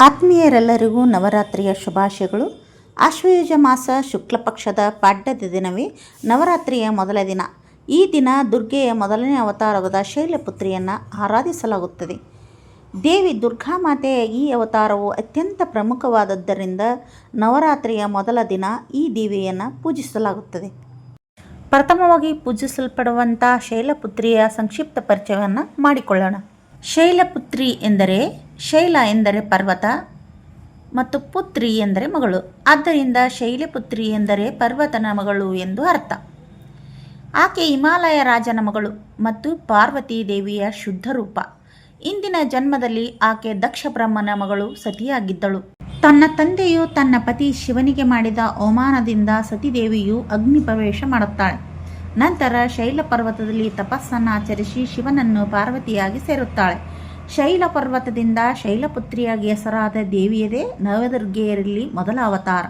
ಆತ್ಮೀಯರೆಲ್ಲರಿಗೂ ನವರಾತ್ರಿಯ ಶುಭಾಶಯಗಳು. ಆಶ್ವಯುಜ ಮಾಸ ಶುಕ್ಲ ಪಕ್ಷದ ಪಾಡ್ಯದ ದಿನವೇ ನವರಾತ್ರಿಯ ಮೊದಲ ದಿನ. ಈ ದಿನ ದುರ್ಗೆಯ ಮೊದಲನೇ ಅವತಾರವಾದ ಶೈಲಪುತ್ರಿಯನ್ನು ಆರಾಧಿಸಲಾಗುತ್ತದೆ. ದೇವಿ ದುರ್ಗಾ ಮಾತೆಯ ಈ ಅವತಾರವು ಅತ್ಯಂತ ಪ್ರಮುಖವಾದದ್ದರಿಂದ ನವರಾತ್ರಿಯ ಮೊದಲ ದಿನ ಈ ದೇವಿಯನ್ನು ಪೂಜಿಸಲಾಗುತ್ತದೆ. ಪ್ರಥಮವಾಗಿ ಪೂಜಿಸಲ್ಪಡುವಂಥ ಶೈಲಪುತ್ರಿಯ ಸಂಕ್ಷಿಪ್ತ ಪರಿಚಯವನ್ನು ಮಾಡಿಕೊಳ್ಳೋಣ. ಶೈಲಪುತ್ರಿ ಎಂದರೆ ಶೈಲ ಎಂದರೆ ಪರ್ವತ ಮತ್ತು ಪುತ್ರಿ ಎಂದರೆ ಮಗಳು. ಆದ್ದರಿಂದ ಶೈಲಪುತ್ರಿ ಎಂದರೆ ಪರ್ವತನ ಮಗಳು ಎಂದು ಅರ್ಥ. ಆಕೆ ಹಿಮಾಲಯ ರಾಜನ ಮಗಳು ಮತ್ತು ಪಾರ್ವತಿ ದೇವಿಯ ಶುದ್ಧ ರೂಪ. ಇಂದಿನ ಜನ್ಮದಲ್ಲಿ ಆಕೆ ದಕ್ಷ ಬ್ರಹ್ಮನ ಮಗಳು ಸತಿಯಾಗಿದ್ದಳು. ತನ್ನ ತಂದೆಯು ತನ್ನ ಪತಿ ಶಿವನಿಗೆ ಮಾಡಿದ ಅವಮಾನದಿಂದ ಸತಿದೇವಿಯು ಅಗ್ನಿ ಪ್ರವೇಶ ಮಾಡುತ್ತಾಳೆ. ನಂತರ ಶೈಲ ಪರ್ವತದಲ್ಲಿ ತಪಸ್ಸನ್ನು ಆಚರಿಸಿ ಶಿವನನ್ನು ಪಾರ್ವತಿಯಾಗಿ ಸೇರುತ್ತಾಳೆ. ಶೈಲ ಪರ್ವತದಿಂದ ಶೈಲಪುತ್ರಿಯಾಗಿ ಹೆಸರಾದ ದೇವಿಯದೇ ನವದುರ್ಗೆಯರಲ್ಲಿ ಮೊದಲ ಅವತಾರ.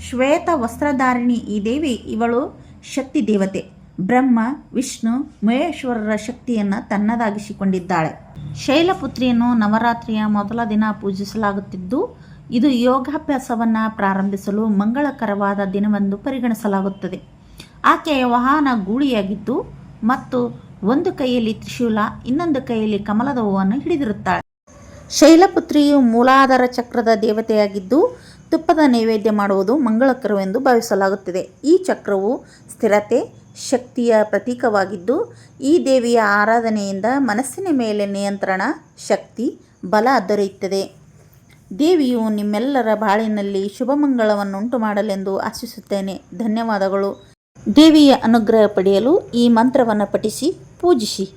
ಶ್ವೇತ ವಸ್ತ್ರಧಾರಿಣಿ ಈ ದೇವಿ, ಇವಳು ಶಕ್ತಿ ದೇವತೆ. ಬ್ರಹ್ಮ, ವಿಷ್ಣು, ಮಹೇಶ್ವರರ ಶಕ್ತಿಯನ್ನು ತನ್ನದಾಗಿಸಿಕೊಂಡಿದ್ದಾಳೆ. ಶೈಲಪುತ್ರಿಯನ್ನು ನವರಾತ್ರಿಯ ಮೊದಲ ದಿನ ಪೂಜಿಸಲಾಗುತ್ತಿದ್ದು, ಇದು ಯೋಗಾಭ್ಯಾಸವನ್ನು ಪ್ರಾರಂಭಿಸಲು ಮಂಗಳಕರವಾದ ದಿನವೆಂದು ಪರಿಗಣಿಸಲಾಗುತ್ತದೆ. ಆಕೆಯ ವಾಹನ ಗೂಳಿಯಾಗಿದ್ದು ಮತ್ತು ಒಂದು ಕೈಯಲ್ಲಿ ತ್ರಿಶೂಲ, ಇನ್ನೊಂದು ಕೈಯಲ್ಲಿ ಕಮಲದ ಹೂವನ್ನು ಹಿಡಿದಿರುತ್ತಾಳೆ. ಶೈಲಪುತ್ರಿಯು ಮೂಲಾಧಾರ ಚಕ್ರದ ದೇವತೆಯಾಗಿದ್ದು, ತುಪ್ಪದ ನೈವೇದ್ಯ ಮಾಡುವುದು ಮಂಗಳಕರವೆಂದು ಭಾವಿಸಲಾಗುತ್ತದೆ. ಈ ಚಕ್ರವು ಸ್ಥಿರತೆ, ಶಕ್ತಿಯ ಪ್ರತೀಕವಾಗಿದ್ದು, ಈ ದೇವಿಯ ಆರಾಧನೆಯಿಂದ ಮನಸ್ಸಿನ ಮೇಲೆ ನಿಯಂತ್ರಣ, ಶಕ್ತಿ, ಬಲ ದೊರೆಯುತ್ತದೆ. ದೇವಿಯು ನಿಮ್ಮೆಲ್ಲರ ಬಾಳಿನಲ್ಲಿ ಶುಭಮಂಗಳವನ್ನುಂಟು ಮಾಡಲೆಂದು ಆಶಿಸುತ್ತೇನೆ. ಧನ್ಯವಾದಗಳು. ದೇವಿಯ ಅನುಗ್ರಹ ಪಡೆಯಲು ಈ ಮಂತ್ರವನ್ನು ಪಠಿಸಿ. pude-se